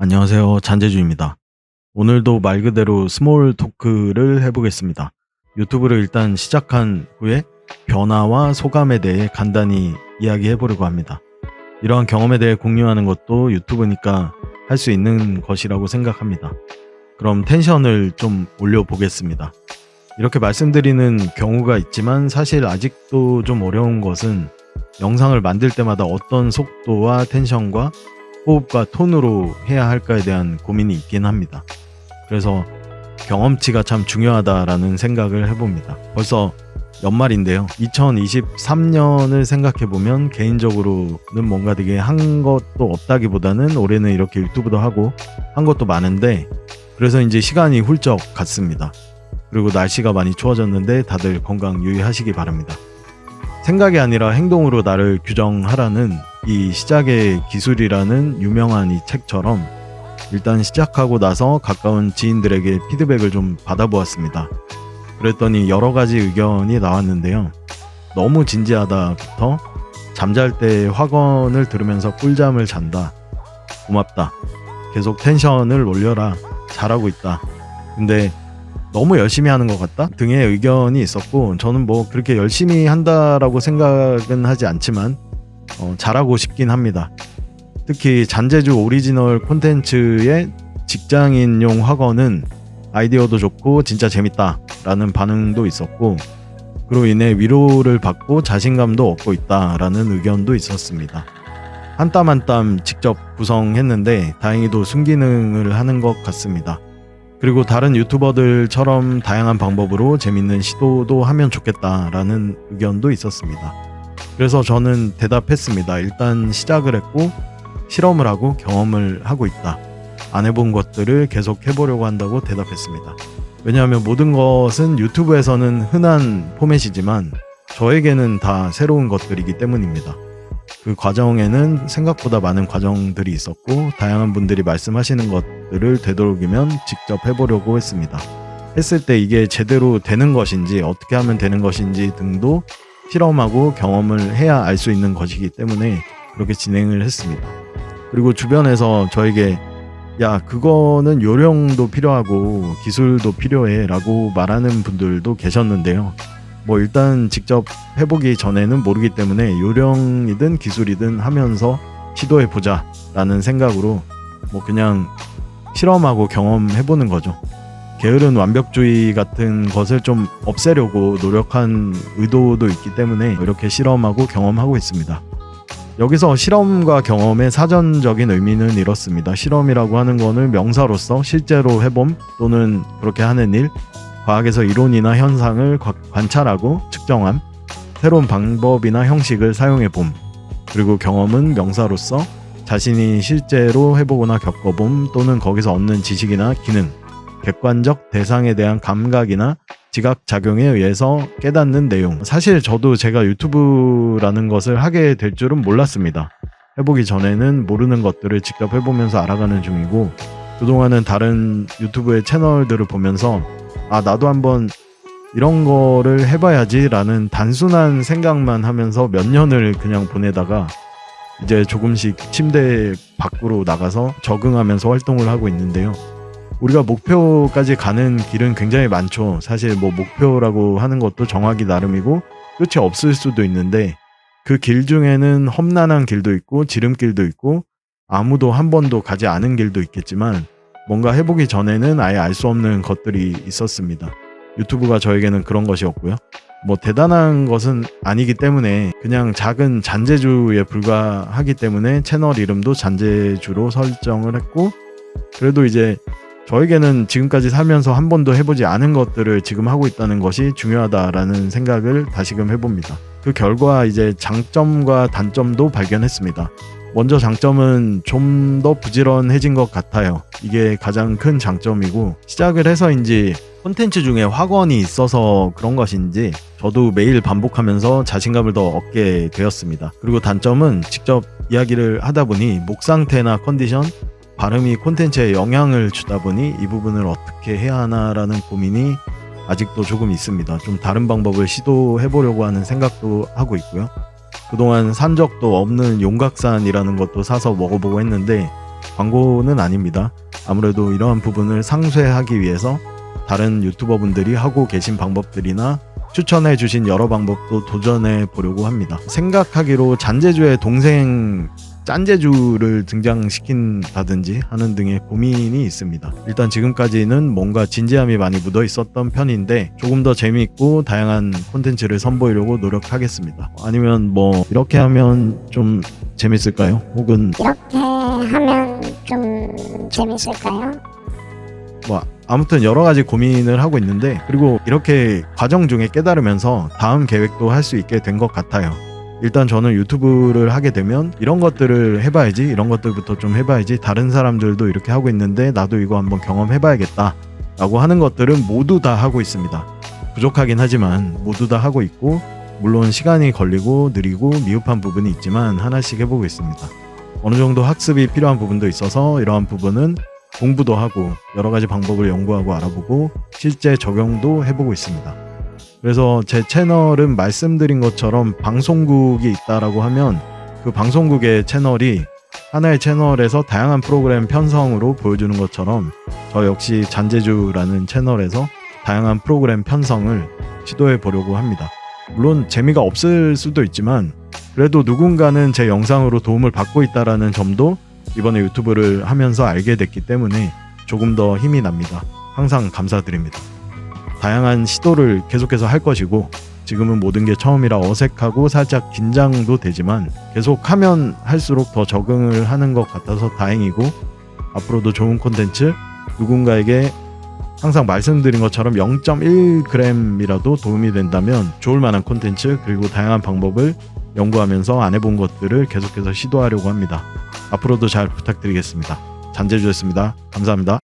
안녕하세요. 잔재주입니다. 오늘도 말 그대로 스몰 토크를 해보겠습니다. 유튜브를 일단 시작한 후에 변화와 소감에 대해 간단히 이야기해보려고 합니다. 이러한 경험에 대해 공유하는 것도 유튜브니까 할 수 있는 것이라고 생각합니다. 그럼 텐션을 좀 올려보겠습니다. 이렇게 말씀드리는 경우가 있지만 사실 아직도 좀 어려운 것은 영상을 만들 때마다 어떤 속도와 텐션과 호흡과 톤으로 해야 할까에 대한 고민이 있긴 합니다. 그래서 경험치가 참 중요하다라는 생각을 해봅니다. 벌써 연말인데요. 2023년을 생각해보면 개인적으로는 뭔가 되게 한 것도 없다기보다는 올해는 이렇게 유튜브도 하고 한 것도 많은데 그래서 이제 시간이 훌쩍 갔습니다. 그리고 날씨가 많이 추워졌는데 다들 건강 유의하시기 바랍니다. 생각이 아니라 행동으로 나를 규정하라는 이 시작의 기술이라는 유명한 이 책처럼 일단 시작하고 나서 가까운 지인들에게 피드백을 좀 받아보았습니다. 그랬더니 여러 가지 의견이 나왔는데요. 너무 진지하다부터 잠잘 때 확언을 들으면서 꿀잠을 잔다. 고맙다. 계속 텐션을 올려라. 잘하고 있다. 근데 너무 열심히 하는 것 같다 등의 의견이 있었고 저는 뭐 그렇게 열심히 한다라고 생각은 하지 않지만 어, 잘하고 싶긴 합니다. 특히 잔재주 오리지널 콘텐츠의 직장인용 학원은 아이디어도 좋고 진짜 재밌다라는 반응도 있었고 그로 인해 위로를 받고 자신감도 얻고 있다라는 의견도 있었습니다. 한 땀 한 땀 직접 구성했는데 다행히도 순기능을 하는 것 같습니다. 그리고 다른 유튜버들처럼 다양한 방법으로 재밌는 시도도 하면 좋겠다라는 의견도 있었습니다. 그래서 저는 대답했습니다. 일단 시작을 했고 실험을 하고 경험을 하고 있다. 안 해본 것들을 계속 해보려고 한다고 대답했습니다. 왜냐하면 모든 것은 유튜브에서는 흔한 포맷이지만 저에게는 다 새로운 것들이기 때문입니다. 그 과정에는 생각보다 많은 과정들이 있었고 다양한 분들이 말씀하시는 것들을 되도록이면 직접 해보려고 했습니다. 했을 때 이게 제대로 되는 것인지 어떻게 하면 되는 것인지 등도 실험하고 경험을 해야 알 수 있는 것이기 때문에 그렇게 진행을 했습니다. 그리고 주변에서 저에게 야 그거는 요령도 필요하고 기술도 필요해 라고 말하는 분들도 계셨는데요. 뭐 일단 직접 해보기 전에는 모르기 때문에 요령이든 기술이든 하면서 시도해 보자 라는 생각으로 뭐 그냥 실험하고 경험해보는 거죠. 게으른 완벽주의 같은 것을 좀 없애려고 노력한 의도도 있기 때문에 이렇게 실험하고 경험하고 있습니다. 여기서 실험과 경험의 사전적인 의미는 이렇습니다. 실험이라고 하는 거는 명사로서 실제로 해봄 또는 그렇게 하는 일, 과학에서 이론이나 현상을 관찰하고 측정함, 새로운 방법이나 형식을 사용해 봄, 그리고 경험은 명사로서 자신이 실제로 해보거나 겪어봄 또는 거기서 얻는 지식이나 기능, 객관적 대상에 대한 감각이나 지각 작용에 의해서 깨닫는 내용. 사실 저도 제가 유튜브라는 것을 하게 될 줄은 몰랐습니다. 해보기 전에는 모르는 것들을 직접 해보면서 알아가는 중이고, 그동안은 다른 유튜브의 채널들을 보면서, 아, 나도 한번 이런 거를 해봐야지라는 단순한 생각만 하면서 몇 년을 그냥 보내다가, 이제 조금씩 침대 밖으로 나가서 적응하면서 활동을 하고 있는데요. 우리가 목표까지 가는 길은 굉장히 많죠. 사실 뭐 목표라고 하는 것도 정하기 나름이고 끝이 없을 수도 있는데 그 길 중에는 험난한 길도 있고 지름길도 있고 아무도 한 번도 가지 않은 길도 있겠지만 뭔가 해보기 전에는 아예 알 수 없는 것들이 있었습니다. 유튜브가 저에게는 그런 것이었고요. 뭐 대단한 것은 아니기 때문에 그냥 작은 잔재주에 불과하기 때문에 채널 이름도 잔재주로 설정을 했고 그래도 이제 저에게는 지금까지 살면서 한 번도 해보지 않은 것들을 지금 하고 있다는 것이 중요하다라는 생각을 다시금 해봅니다. 그 결과 이제 장점과 단점도 발견했습니다. 먼저 장점은 좀 더 부지런해진 것 같아요. 이게 가장 큰 장점이고 시작을 해서인지 콘텐츠 중에 확언이 있어서 그런 것인지 저도 매일 반복하면서 자신감을 더 얻게 되었습니다. 그리고 단점은 직접 이야기를 하다 보니 목 상태나 컨디션 발음이 콘텐츠에 영향을 주다 보니 이 부분을 어떻게 해야 하나라는 고민이 아직도 조금 있습니다. 좀 다른 방법을 시도해 보려고 하는 생각도 하고 있고요. 그동안 산 적도 없는 용각산이라는 것도 사서 먹어보고 했는데 광고는 아닙니다. 아무래도 이러한 부분을 상쇄하기 위해서 다른 유튜버분들이 하고 계신 방법들이나 추천해 주신 여러 방법도 도전해 보려고 합니다. 생각하기로 잔재주의 동생 짠재주를 등장시킨다든지 하는 등의 고민이 있습니다. 일단 지금까지는 뭔가 진지함이 많이 묻어 있었던 편인데 조금 더 재미있고 다양한 콘텐츠를 선보이려고 노력하겠습니다. 아니면 뭐 이렇게 하면 좀 재밌을까요? 혹은 이렇게 하면 좀 재밌을까요? 뭐 아무튼 여러 가지 고민을 하고 있는데 그리고 이렇게 과정 중에 깨달으면서 다음 계획도 할 수 있게 된 것 같아요. 일단 저는 유튜브를 하게 되면 이런 것들을 해봐야지 이런 것들부터 좀 해봐야지 다른 사람들도 이렇게 하고 있는데 나도 이거 한번 경험해봐야겠다 라고 하는 것들은 모두 다 하고 있습니다. 부족하긴 하지만 모두 다 하고 있고 물론 시간이 걸리고 느리고 미흡한 부분이 있지만 하나씩 해보고 있습니다. 어느 정도 학습이 필요한 부분도 있어서 이러한 부분은 공부도 하고 여러 가지 방법을 연구하고 알아보고 실제 적용도 해보고 있습니다. 그래서 제 채널은 말씀드린 것처럼 방송국이 있다라고 하면 그 방송국의 채널이 하나의 채널에서 다양한 프로그램 편성으로 보여주는 것처럼 저 역시 잔재주라는 채널에서 다양한 프로그램 편성을 시도해 보려고 합니다. 물론 재미가 없을 수도 있지만 그래도 누군가는 제 영상으로 도움을 받고 있다라는 점도 이번에 유튜브를 하면서 알게 됐기 때문에 조금 더 힘이 납니다. 항상 감사드립니다. 다양한 시도를 계속해서 할 것이고 지금은 모든 게 처음이라 어색하고 살짝 긴장도 되지만 계속 하면 할수록 더 적응을 하는 것 같아서 다행이고 앞으로도 좋은 콘텐츠 누군가에게 항상 말씀드린 것처럼 0.1g이라도 도움이 된다면 좋을 만한 콘텐츠 그리고 다양한 방법을 연구하면서 안 해본 것들을 계속해서 시도하려고 합니다. 앞으로도 잘 부탁드리겠습니다. 잔재주였습니다. 감사합니다.